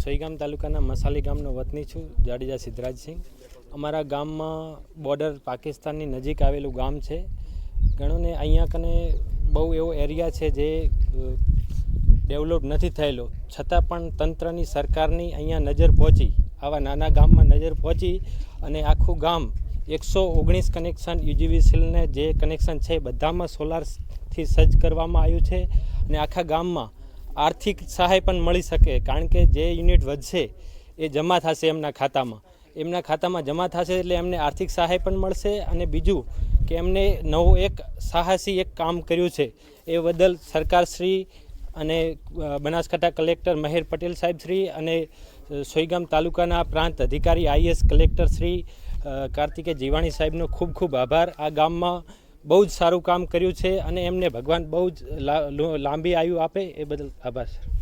સોઈગામ તાલુકાના મસાલી ગામનો વતની છું, જાડેજા સિદ્ધરાજસિંહ. અમારા ગામમાં બોર્ડર પાકિસ્તાનની નજીક આવેલું ગામ છે. ઘણોને અહીંયા કને બહુ એવો એરિયા છે જે ડેવલપ નથી થયેલો. છતાં પણ તંત્રની સરકારની અહીંયા નજર પહોંચી. આવા નાના ગામમાં નજર પહોંચી અને આખું ગામ એકસો ઓગણીસ કનેક્શન યુજીવીસીલને જે કનેક્શન છે, બધામાં સોલારથી સજ્જ કરવામાં આવ્યું છે અને આખા ગામમાં આર્થિક સહાય પણ મળી શકે, કારણ કે જે યુનિટ વધશે એ જમા થશે એમના ખાતામાં. એમના ખાતામાં જમા થશે એટલે એમને આર્થિક સહાય પણ મળશે અને બીજું કે એમને નવું એક સાહસી એક કામ કર્યું છે એ બદલ સરકારશ્રી અને બનાસકાંઠા કલેક્ટર મહેર પટેલ સાહેબ શ્રી અને સોઈગામ તાલુકાના પ્રાંત અધિકારી આઈએસ કલેક્ટર શ્રી કાર્તિકે જીવાણી સાહેબનો ખૂબ ખૂબ આભાર. આ ગામમાં બહુ જ સારું કામ કર્યું છે અને એમને ભગવાન બહુ જ લાંબી આયુ આપે એ બદલ આભાર, સર.